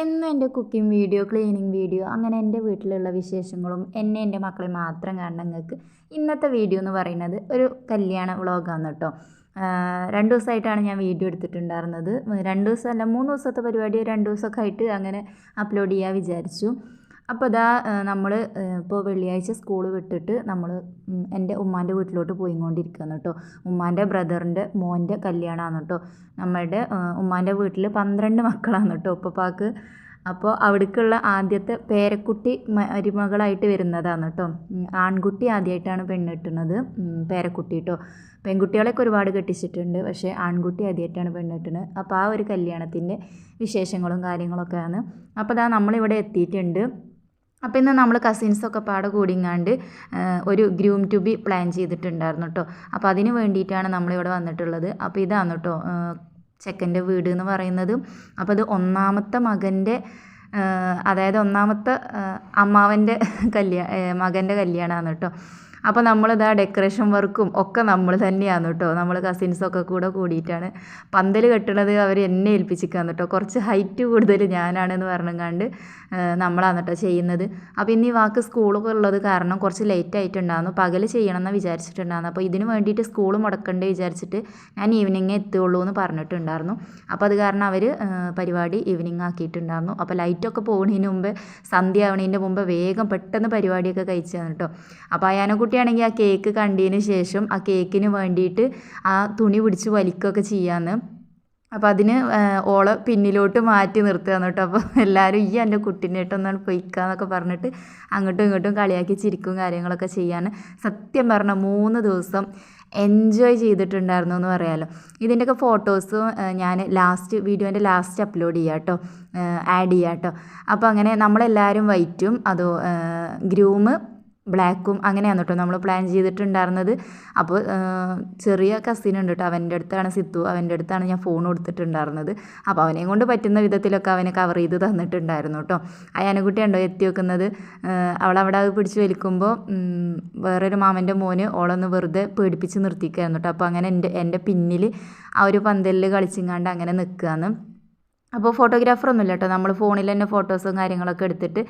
എന്നും എന്റെ cooking video cleaning video അങ്ങനെ എന്റെ വീട്ടിലുള്ള വിശേഷങ്ങളും എന്നെ എന്റെ മക്കളെ മാത്രം കാണണം നിങ്ങൾക്ക് ഇന്നത്തെ വീഡിയോ എന്ന് പറയുന്നത് ഒരു കല്യാണ വ്ളോഗാണ് കേട്ടോ. രണ്ട് ദിവസമായിട്ടാണ് ഞാൻ വീഡിയോ എടുത്തിട്ടുണ്ടായിരുന്നത്. രണ്ട് ദിവസമല്ല മൂന്ന് ദിവസത്തെ പരിപാടി രണ്ട് ദിവസമൊക്കെ ആയിട്ട് അങ്ങനെ അപ്ലോഡ് ചെയ്യാൻ വിചാരിച്ചു. അപ്പോൾ ഇതാ നമ്മൾ ഇപ്പോൾ വെള്ളിയാഴ്ച സ്കൂൾ വിട്ടിട്ട് നമ്മൾ എന്റെ ഉമ്മാന്റെ വീട്ടിലോട്ട് പോയിക്കൊണ്ടിരിക്കുകയാണ് കേട്ടോ. ഉമ്മാന്റെ ബ്രദറിന്റെ മോന്റെ കല്യാണമാണ് കേട്ടോ. നമ്മളുടെ ഉമ്മാന്റെ വീട്ടിൽ പന്ത്രണ്ട് മക്കളാണ് കേട്ടോ ഉപ്പപ്പാക്ക്. അപ്പോൾ അവിടേക്കുള്ള ആദ്യത്തെ പേരക്കുട്ടി മരുമകളായിട്ട് വരുന്നതാണ് കേട്ടോ. ആൺകുട്ടി ആദ്യമായിട്ടാണ് പെണ്ണ് കിട്ടുന്നത് പേരക്കുട്ടി കേട്ടോ. പെൺകുട്ടികളെയൊക്കെ ഒരുപാട് കെട്ടിച്ചിട്ടുണ്ട്. പക്ഷേ ആൺകുട്ടി ആദ്യമായിട്ടാണ് പെണ്ണ് കിട്ടുന്നത് അപ്പോൾ ആ ഒരു കല്യാണത്തിന്റെ വിശേഷങ്ങളും കാര്യങ്ങളൊക്കെയാണ്. അപ്പോൾ അതാ നമ്മളിവിടെ എത്തിയിട്ടുണ്ട്. അപ്പോൾ ഇന്ന് നമ്മൾ കസിൻസൊക്കെ പാടെ കൂടിങ്ങാണ്ട് ഒരു ഗ്രൂം ടു ബി പ്ലാൻ ചെയ്തിട്ടുണ്ടായിരുന്നു കേട്ടോ അപ്പോൾ അതിന് വേണ്ടിയിട്ടാണ് നമ്മളിവിടെ വന്നിട്ടുള്ളത്. അപ്പോൾ ഇതാണ് കേട്ടോ ചെക്കന്റെ വീട് എന്ന് പറയുന്നത്. അപ്പോൾ ഇത് ഒന്നാമത്തെ മകന്റെ അതായത് ഒന്നാമത്തെ അമ്മാവന്റെ കല്യാ മകന്റെ കല്യാണമാണ് കേട്ടോ അപ്പോൾ നമ്മളിതാ ഡെക്കറേഷൻ വർക്കും ഒക്കെ നമ്മൾ തന്നെയാണ് കേട്ടോ നമ്മൾ കസിൻസൊക്കെ കൂടെ കൂടിയിട്ടാണ്. പന്തൽ കെട്ടുന്നത് അവർ എന്നെ ഏൽപ്പിച്ചിരിക്കുകയാണ് കേട്ടോ കുറച്ച് ഹൈറ്റ് കൂടുതൽ ഞാനാണെന്ന് പറഞ്ഞങ്ങാണ്ട് നമ്മളാണ് കേട്ടോ ചെയ്യുന്നത്. അപ്പോൾ ഇന്ന് ഈ വാക്ക് സ്കൂളൊക്കെ ഉള്ളത് കാരണം കുറച്ച് ലേറ്റ് ആയിട്ടുണ്ടായിരുന്നു. പകൽ ചെയ്യണമെന്ന് വിചാരിച്ചിട്ടുണ്ടായിരുന്നു. അപ്പോൾ ഇതിന് വേണ്ടിയിട്ട് സ്കൂൾ മുടക്കണ്ടേ വിചാരിച്ചിട്ട് ഞാൻ ഈവനിങ് എത്തുള്ളൂ എന്ന് പറഞ്ഞിട്ടുണ്ടായിരുന്നു. അപ്പോൾ അത് കാരണം അവർ പരിപാടി ഈവനിങ് ആക്കിയിട്ടുണ്ടായിരുന്നു. അപ്പോൾ ലൈറ്റൊക്കെ പോകുന്നതിന് മുമ്പ് സന്ധ്യ ആവണതിന്റെ മുമ്പ് വേഗം പെട്ടെന്ന് പരിപാടിയൊക്കെ കഴിച്ചു കേട്ടോ അപ്പോൾ അയാനക്കുട്ടിയാണെങ്കിൽ ആ കേക്ക് കണ്ടതിന് ശേഷം ആ കേക്കിന് വേണ്ടിയിട്ട് ആ തുണി പിടിച്ച് വലിക്കുകയൊക്കെ ചെയ്യാമെന്ന് അപ്പോൾ അതിന് ഓളെ പിന്നിലോട്ട് മാറ്റി നിർത്തുകയാണ് കേട്ടോ അപ്പോൾ എല്ലാവരും ഈ എന്റെ കുട്ടീനായിട്ടൊന്നാണ് പൊയ്ക്കാന്നൊക്കെ പറഞ്ഞിട്ട് അങ്ങോട്ടും ഇങ്ങോട്ടും കളിയാക്കി ചിരിക്കും കാര്യങ്ങളൊക്കെ ചെയ്യാൻ സത്യം പറഞ്ഞ മൂന്ന് ദിവസം എൻജോയ് ചെയ്തിട്ടുണ്ടായിരുന്നു എന്ന് പറയാമല്ലോ ഇതിന്റെയൊക്കെ ഫോട്ടോസും ഞാൻ ലാസ്റ്റ് വീഡിയോന്റെ ലാസ്റ്റ് അപ്ലോഡ് ചെയ്യാം കേട്ടോ. ആഡ് ചെയ്യാം കേട്ടോ. അപ്പോൾ അങ്ങനെ നമ്മളെല്ലാവരും വൈറ്റും അതോ ഗ്രൂമ് ബ്ലാക്കും അങ്ങനെയാണ് കേട്ടോ നമ്മൾ പ്ലാൻ ചെയ്തിട്ടുണ്ടായിരുന്നത്. അപ്പോൾ ചെറിയ കസിൻ ഉണ്ട് കേട്ടോ അവന്റെ അടുത്താണ് സിത്തു അവന്റെ അടുത്താണ് ഞാൻ ഫോൺ കൊടുത്തിട്ടുണ്ടായിരുന്നത്. അപ്പോൾ അവനെയും കൊണ്ട് പറ്റുന്ന വിധത്തിലൊക്കെ അവനെ കവർ ചെയ്ത് തന്നിട്ടുണ്ടായിരുന്നു കേട്ടോ അയാനക്കുട്ടി ഉണ്ടോ എത്തി വെക്കുന്നത് അവളവിടെ അത് പിടിച്ച് വലിക്കുമ്പോൾ വേറൊരു മാമന്റെ മോന് ഓളൊന്ന് വെറുതെ പേടിപ്പിച്ച് നിർത്തിക്കായിരുന്നു കേട്ടോ അപ്പോൾ അങ്ങനെ എന്റെ എന്റെ പിന്നിൽ ആ ഒരു പന്തലിൽ കളിച്ചിങ്ങാണ്ട് അങ്ങനെ നിൽക്കുകയാണ് അപ്പോൾ ഫോട്ടോഗ്രാഫർ ഒന്നുമില്ല കേട്ടോ. നമ്മൾ ഫോണിൽ തന്നെ ഫോട്ടോസും കാര്യങ്ങളൊക്കെ എടുത്തിട്ട്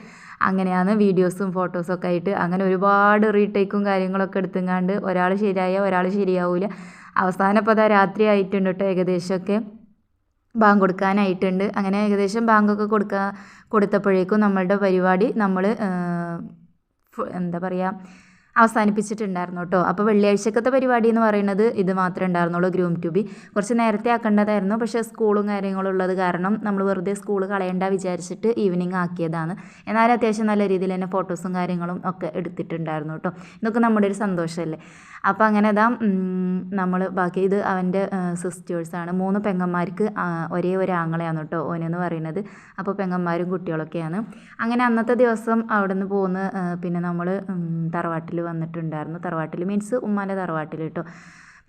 അങ്ങനെയാണ് വീഡിയോസും ഫോട്ടോസും ഒക്കെ ആയിട്ട് അങ്ങനെ ഒരുപാട് റീടേക്കും കാര്യങ്ങളൊക്കെ എടുത്തുങ്ങാണ്ട് ഒരാൾ ശരിയായ ഒരാൾ ശരിയാവില്ല അവസാനം ഇപ്പോൾ അതാ രാത്രി ആയിട്ടുണ്ട് കേട്ടോ ഏകദേശമൊക്കെ. ബാങ്ക് കൊടുക്കാനായിട്ടുണ്ട്. അങ്ങനെ ഏകദേശം ബാങ്കൊക്കെ കൊടുക്കാൻ കൊടുത്തപ്പോഴേക്കും നമ്മളുടെ പരിപാടി നമ്മൾ എന്താ പറയുക അവസാനിപ്പിച്ചിട്ടുണ്ടായിരുന്നു കേട്ടോ. അപ്പോൾ വെള്ളിയാഴ്ചക്കത്തെ പരിപാടി എന്ന് പറയുന്നത് ഇത് മാത്രമേ ഉണ്ടായിരുന്നുള്ളൂ ഗ്രൂം ടു ബി. കുറച്ച് നേരത്തെ ആക്കേണ്ടതായിരുന്നു പക്ഷേ സ്കൂളും കാര്യങ്ങളും ഉള്ളത് കാരണം നമ്മൾ വെറുതെ സ്കൂൾ കളയണ്ട വിചാരിച്ചിട്ട് ഈവനിങ് ആക്കിയതാണ്. എന്നാലും അത്യാവശ്യം നല്ല രീതിയിൽ തന്നെ ഫോട്ടോസും കാര്യങ്ങളും ഒക്കെ എടുത്തിട്ടുണ്ടായിരുന്നു കേട്ടോ. ഇതൊക്കെ നമ്മുടെ ഒരു സന്തോഷമല്ലേ? അപ്പോൾ അങ്ങനെ ഇതാ നമ്മൾ ബാക്കി ഇത് അവന്റെ സിസ്റ്റേഴ്സാണ് മൂന്ന് പെങ്ങന്മാർക്ക് ഒരേ ഒരു ആങ്ങളെയാണ് കേട്ടോ ഓനെന്ന് പറയുന്നത്. അപ്പോൾ പെങ്ങന്മാരും കുട്ടികളൊക്കെയാണ്. അങ്ങനെ അന്നത്തെ ദിവസം അവിടെ നിന്ന് പോകുന്ന പിന്നെ നമ്മൾ തറവാട്ടിൽ വന്നിട്ടുണ്ടായിരുന്നു തറവാട്ടിൽ. മീൻസ് ഉമ്മാന്റെ തറവാട്ടിൽ കേട്ടോ.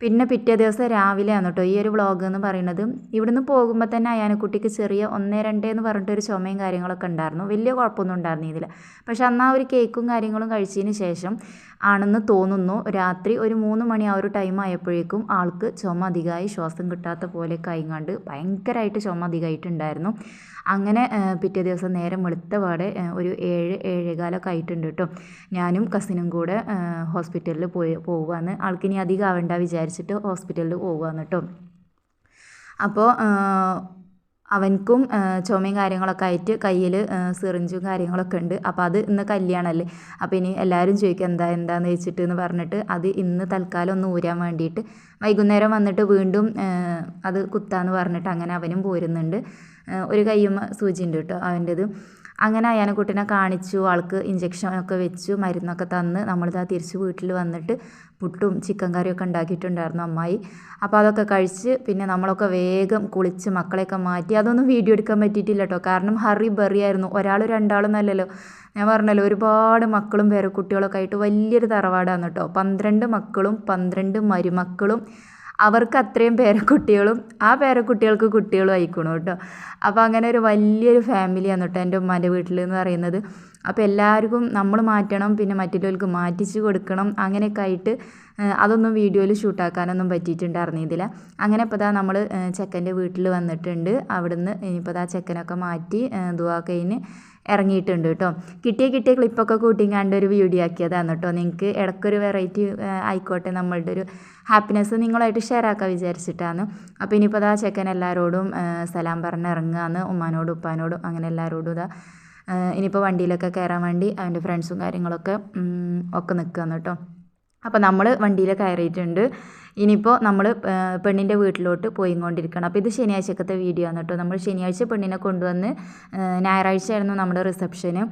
പിന്നെ പിറ്റേ ദിവസം രാവിലെയാണ് കേട്ടോ ഈ ഒരു വ്ളോഗ് എന്ന് പറയുന്നത്. ഇവിടുന്ന് പോകുമ്പോൾ തന്നെ അയാനക്കുട്ടിക്ക് ചെറിയ ഒന്ന് രണ്ട് എന്ന് പറഞ്ഞിട്ടൊരു ചുമയും കാര്യങ്ങളൊക്കെ ഉണ്ടായിരുന്നു. വലിയ കുഴപ്പമൊന്നും ഉണ്ടായിരുന്നില്ല. പക്ഷെ അന്ന് ആ ഒരു കേക്കും കാര്യങ്ങളും കഴിച്ചതിന് ശേഷം ആണെന്ന് തോന്നുന്നു രാത്രി ഒരു മൂന്ന് മണി ആ ഒരു ടൈം ആയപ്പോഴേക്കും ആൾക്ക് ചുമ അധികമായി ശ്വാസം കിട്ടാത്ത പോലെ കൈങ്ങാണ്ട് ഭയങ്കരമായിട്ട് ചുമ അധികമായിട്ടുണ്ടായിരുന്നു. അങ്ങനെ പിറ്റേ ദിവസം നേരം വെളുത്ത പാടെ ഒരു ഏഴ് ഏഴേകാലൊക്കെ ആയിട്ടുണ്ട് കേട്ടോ. ഞാനും കസിനും കൂടെ ഹോസ്പിറ്റലിൽ പോയി പോവുകയാണ് ആൾക്കിനി അധികം ആവേണ്ട വിചാരിച്ചിട്ട് ഹോസ്പിറ്റലിൽ പോവുകയാണ് കേട്ടോ അപ്പോൾ അവൻക്കും ചുമയും കാര്യങ്ങളൊക്കെ ആയിട്ട് കയ്യിൽ സിറിഞ്ചും കാര്യങ്ങളൊക്കെ ഉണ്ട്. അപ്പോൾ അത് ഇന്ന് കല്യാണമല്ലേ അപ്പോൾ ഇനി എല്ലാവരും ചോദിക്കും എന്താ എന്താന്ന് വെച്ചിട്ട് എന്ന് പറഞ്ഞിട്ട് അത് ഇന്ന് തൽക്കാലം ഒന്ന് ഊരാൻ വേണ്ടിയിട്ട് വൈകുന്നേരം വന്നിട്ട് വീണ്ടും അത് കുത്താന്ന് പറഞ്ഞിട്ട് അങ്ങനെ അവനും പോരുന്നുണ്ട്. ഒരു കയ്യും സൂചിയുണ്ട് കേട്ടോ അവന്റെത്. അങ്ങനെ അയാനക്കുട്ടിനെ കാണിച്ചു ആൾക്ക് ഇഞ്ചക്ഷനൊക്കെ വെച്ചു മരുന്നൊക്കെ തന്ന് നമ്മളിതാ തിരിച്ച് വീട്ടിൽ വന്നിട്ട് പുട്ടും ചിക്കൻ കറിയൊക്കെ ഉണ്ടാക്കിയിട്ടുണ്ടായിരുന്നു അമ്മായി. അപ്പോൾ അതൊക്കെ കഴിച്ച് പിന്നെ നമ്മളൊക്കെ വേഗം കുളിച്ച് മക്കളെയൊക്കെ മാറ്റി. അതൊന്നും വീഡിയോ എടുക്കാൻ പറ്റിയിട്ടില്ല കേട്ടോ കാരണം ഹറി ബറി ആയിരുന്നു. ഒരാൾ രണ്ടാളും നല്ലല്ലോ. ഞാൻ പറഞ്ഞല്ലോ ഒരുപാട് മക്കളും പേരക്കുട്ടികളൊക്കെ ആയിട്ട് വലിയൊരു തറവാടാണ് കേട്ടോ പന്ത്രണ്ട് മക്കളും പന്ത്രണ്ട് മരുമക്കളും അവർക്ക് അത്രയും പേരക്കുട്ടികളും ആ പേരക്കുട്ടികൾക്ക് കുട്ടികളും ആയിക്കണു കേട്ടോ. അപ്പോൾ അങ്ങനെ ഒരു വലിയൊരു ഫാമിലിയാണ് കേട്ടോ എന്റെ ഉമ്മാന്റെ വീട്ടിൽ എന്ന് പറയുന്നത്. അപ്പോൾ എല്ലാവർക്കും നമ്മൾ മാറ്റണം പിന്നെ മറ്റുള്ളവർക്ക് മാറ്റിച്ച് കൊടുക്കണം അങ്ങനെയൊക്കെ ആയിട്ട് അതൊന്നും വീഡിയോയിൽ ഷൂട്ടാക്കാനൊന്നും പറ്റിയിട്ടുണ്ടായിരുന്നില്ല അങ്ങനെ ഇപ്പോൾ ദാ നമ്മൾ ചെക്കന്റെ വീട്ടിൽ വന്നിട്ടുണ്ട്. അവിടുന്ന് ഇനിയിപ്പോൾ ദാ ചെക്കനൊക്കെ മാറ്റി ദുവാ കഴിഞ്ഞ് ഇറങ്ങിയിട്ടുണ്ട് കേട്ടോ. കിട്ടിയ കിട്ടിയ ക്ലിപ്പൊക്കെ കൂട്ടിങ്ങാണ്ട് ഒരു വീഡിയോ ആക്കിയതാണ് കേട്ടോ. നിങ്ങൾക്ക് ഇടയ്ക്കൊരു വെറൈറ്റി ആയിക്കോട്ടെ നമ്മളുടെ ഒരു ഹാപ്പിനെസ് നിങ്ങളായിട്ട് ഷെയർ ആക്കാൻ വിചാരിച്ചിട്ടാണ്. അപ്പോൾ ഇനിയിപ്പോൾ അതാ ചെക്കൻ എല്ലാവരോടും സലാം പറഞ്ഞ് ഇറങ്ങുകയാണ് ഉമ്മാനോടും ഉപ്പാനോടും അങ്ങനെ എല്ലാവരോടും ഇതാ ഇനിയിപ്പോൾ വണ്ടിയിലൊക്കെ കയറാൻ വേണ്ടി അവന്റെ ഫ്രണ്ട്സും കാര്യങ്ങളൊക്കെ ഒക്കെ നിൽക്കുകയാണ് കേട്ടോ. അപ്പോൾ നമ്മൾ വണ്ടിയിൽ കയറിയിട്ടുണ്ട്. ഇനിയിപ്പോൾ നമ്മൾ പെണ്ണിന്റെ വീട്ടിലോട്ട് പോയിക്കൊണ്ടിരിക്കണം അപ്പോൾ ഇത് ശനിയാഴ്ചക്കത്തെ വീഡിയോ ആണ് കേട്ടോ. നമ്മൾ ശനിയാഴ്ച പെണ്ണിനെ കൊണ്ടുവന്ന് ഞായറാഴ്ചയായിരുന്നു നമ്മുടെ റിസപ്ഷന്.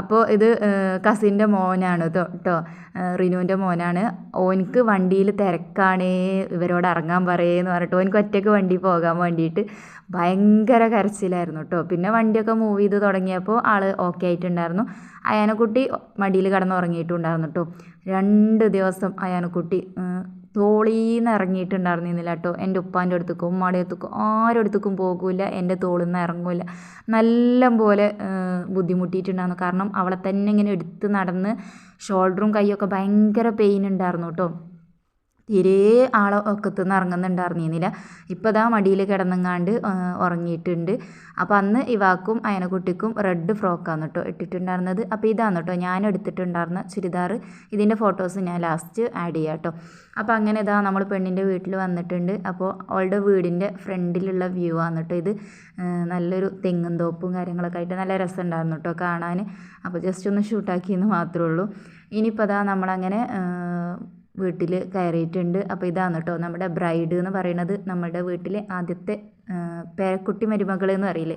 അപ്പോൾ ഇത് കസിന്റെ മോനാണ് കേട്ടോ റിനുവിന്റെ മോനാണ്. ഓനിക്ക് വണ്ടിയിൽ തിരക്കാണേ ഇവരോട് ഇറങ്ങാൻ പറയേന്ന് പറഞ്ഞിട്ട് ഓനിക്ക് ഒറ്റയ്ക്ക് വണ്ടി പോകാൻ വേണ്ടിയിട്ട് ഭയങ്കര കരച്ചിലായിരുന്നു കേട്ടോ പിന്നെ വണ്ടിയൊക്കെ മൂവ് ചെയ്ത് തുടങ്ങിയപ്പോൾ ആൾ ഓക്കെ ആയിട്ടുണ്ടായിരുന്നു. അയാനക്കുട്ടി മടിയിൽ കിടന്ന് ഉറങ്ങിയിട്ടുണ്ടായിരുന്നു കേട്ടോ രണ്ട് ദിവസം അയാനക്കുട്ടി തോളീന്ന് ഇറങ്ങിയിട്ടുണ്ടായിരുന്നില്ല കേട്ടോ എന്റെ ഉപ്പാന്റെ അടുത്തേക്കും ഉമ്മാടെ അടുത്തേക്കും ആരുടെ അടുത്തേക്കും പോകില്ല എന്റെ തോളിൽ നിന്ന് ഇറങ്ങില്ല നല്ല പോലെ ബുദ്ധിമുട്ടിയിട്ടുണ്ടായിരുന്നു. കാരണം അവളെ തന്നെ ഇങ്ങനെ എടുത്ത് നടന്ന് ഷോൾഡറും കൈയൊക്കെ ഭയങ്കര പെയിൻ ഉണ്ടായിരുന്നു കേട്ടോ തീരെ ആളെ ഒക്കത്തുനിന്ന് ഇറങ്ങുന്നുണ്ടായിരുന്നില്ല ഇപ്പം ഇതാ മടിയിൽ കിടന്നങ്ങാണ്ട് ഉറങ്ങിയിട്ടുണ്ട് അപ്പോൾ അന്ന് ഇവാക്കും അയനക്കുട്ടിക്കും റെഡ് ഫ്രോക്കാണ് കേട്ടോ ഇട്ടിട്ടുണ്ടായിരുന്നത് അപ്പോൾ ഇതാണ് കേട്ടോ ഞാൻ എടുത്തിട്ടുണ്ടായിരുന്ന ചുരിദാർ ഇതിന്റെ ഫോട്ടോസ് ഞാൻ ലാസ്റ്റ് ആഡ് ചെയ്യാം കേട്ടോ അപ്പോൾ അങ്ങനെ ഇതാ നമ്മൾ പെണ്ണിന്റെ വീട്ടിൽ വന്നിട്ടുണ്ട്. അപ്പോൾ അവളുടെ വീടിന്റെ ഫ്രണ്ടിലുള്ള വ്യൂ ആണ് കേട്ടോ ഇത്. നല്ലൊരു തെങ്ങും തോപ്പും കാര്യങ്ങളൊക്കെ ആയിട്ട് നല്ല രസമുണ്ടായിരുന്നു കേട്ടോ കാണാൻ അപ്പോൾ ജസ്റ്റ് ഒന്ന് ഷൂട്ടാക്കിയെന്ന് മാത്രമേ ഉള്ളൂ. ഇനിയിപ്പോൾ അതാ നമ്മളങ്ങനെ വീട്ടിൽ കയറിയിട്ടുണ്ട്. അപ്പോൾ ഇതാണ് കേട്ടോ നമ്മുടെ ബ്രൈഡ് എന്ന് പറയുന്നത് നമ്മുടെ വീട്ടിലെ ആദ്യത്തെ പേരക്കുട്ടി മരുമകൾ എന്ന് പറയില്ലേ?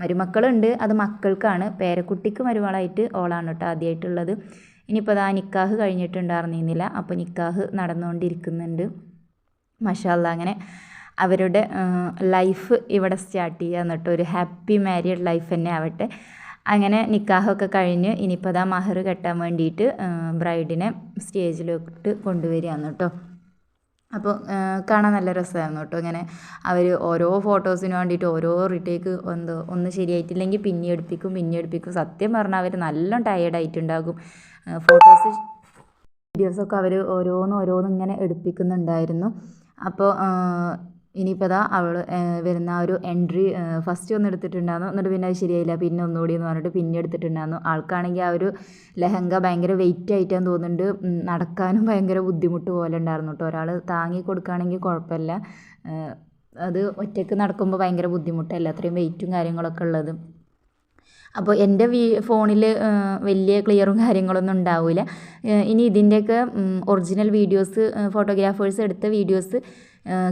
മരുമക്കളുണ്ട്. അത് മക്കൾക്കാണ്. പേരക്കുട്ടിക്ക് മരുമകളായിട്ട് ഓളാണ് കേട്ടോ ആദ്യമായിട്ടുള്ളത് ഇനിയിപ്പോൾ അതാ നിക്കാഹ് കഴിഞ്ഞിട്ടുണ്ടായിരുന്നില്ല അപ്പോൾ നിക്കാഹ് നടന്നുകൊണ്ടിരിക്കുന്നുണ്ട് മഷാല്ല അങ്ങനെ അവരുടെ ലൈഫ് ഇവിടെ സ്റ്റാർട്ട് ചെയ്യാന്ന് കേട്ടോ ഒരു ഹാപ്പി മാരീഡ് ലൈഫ് തന്നെ ആവട്ടെ. അങ്ങനെ നിക്കാഹൊക്കെ കഴിഞ്ഞ് ഇനിയിപ്പോൾ അതാ മഹർ കെട്ടാൻ വേണ്ടിയിട്ട് ബ്രൈഡിനെ സ്റ്റേജിലോട്ട് കൊണ്ടുവരികയാണ് കേട്ടോ അപ്പോൾ കാണാൻ നല്ല രസമായിരുന്നു കേട്ടോ ഇങ്ങനെ അവർ ഓരോ ഫോട്ടോസിന് വേണ്ടിയിട്ട് ഓരോ റിട്ടേക്ക് എന്തോ ഒന്ന് ശരിയായിട്ടില്ലെങ്കിൽ പിന്നെ എടുപ്പിക്കും പിന്നെ എടുപ്പിക്കും. സത്യം പറഞ്ഞാൽ അവർ നല്ല ടയേർഡായിട്ടുണ്ടാകും ഫോട്ടോസ് വീഡിയോസൊക്കെ അവർ ഓരോന്ന് ഓരോന്ന് ഇങ്ങനെ എടുപ്പിക്കുന്നുണ്ടായിരുന്നു. അപ്പോൾ ഇനിയിപ്പോൾ അതാ അവൾ വരുന്ന ആ ഒരു എൻട്രി ഫസ്റ്റ് ഒന്ന് എടുത്തിട്ടുണ്ടായിരുന്നു. എന്നിട്ട് പിന്നെ അത് ശരിയായില്ല. പിന്നെ ഒന്നുകൂടി എന്ന് പറഞ്ഞിട്ട് പിന്നെ എടുത്തിട്ടുണ്ടായിരുന്നു. ആൾക്കാണെങ്കിൽ ആ ഒരു ലെഹങ്ക ഭയങ്കര വെയിറ്റ് ആയിട്ടാന്ന് തോന്നുന്നുണ്ട്. നടക്കാനും ഭയങ്കര ബുദ്ധിമുട്ട് പോലെ ഉണ്ടായിരുന്നു കേട്ടോ. ഒരാൾ താങ്ങി കൊടുക്കുകയാണെങ്കിൽ കുഴപ്പമില്ല. അത് ഒറ്റയ്ക്ക് നടക്കുമ്പോൾ ഭയങ്കര ബുദ്ധിമുട്ടല്ല? അത്രയും വെയിറ്റും കാര്യങ്ങളൊക്കെ ഉള്ളത്. അപ്പോൾ എന്റെ വീ ഫോണിൽ വലിയ ക്ലിയറും കാര്യങ്ങളൊന്നും ഉണ്ടാവില്ല. ഇനി ഇതിന്റെയൊക്കെ ഒറിജിനൽ വീഡിയോസ് ഫോട്ടോഗ്രാഫേഴ്സ് എടുത്ത വീഡിയോസ്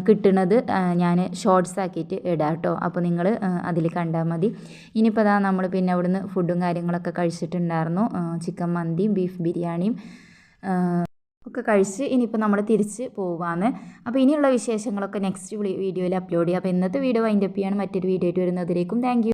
കിട്ടുന്നത് ഞാൻ ഷോർട്സ് ആക്കിയിട്ട് ഇടാം കേട്ടോ അപ്പോൾ നിങ്ങൾ അതിൽ കണ്ടാൽ മതി. ഇനിയിപ്പോൾ അതാ നമ്മൾ പിന്നെ അവിടുന്ന് ഫുഡും കാര്യങ്ങളൊക്കെ കഴിച്ചിട്ടുണ്ടായിരുന്നു. ചിക്കൻ മന്തിയും ബീഫ് ബിരിയാണിയും ഒക്കെ കഴിച്ച് ഇനിയിപ്പോൾ നമ്മൾ തിരിച്ച് പോവാന്ന്. അപ്പോൾ ഇനിയുള്ള വിശേഷങ്ങളൊക്കെ നെക്സ്റ്റ് വീഡിയോയിൽ അപ്ലോഡ് ചെയ്യാം. അപ്പോൾ ഇന്നത്തെ വീഡിയോ വൈൻഡപ്പ് ചെയ്യാണ്. മറ്റൊരു വീഡിയോ ആയിട്ട് വരുന്നതിലേക്കും താങ്ക്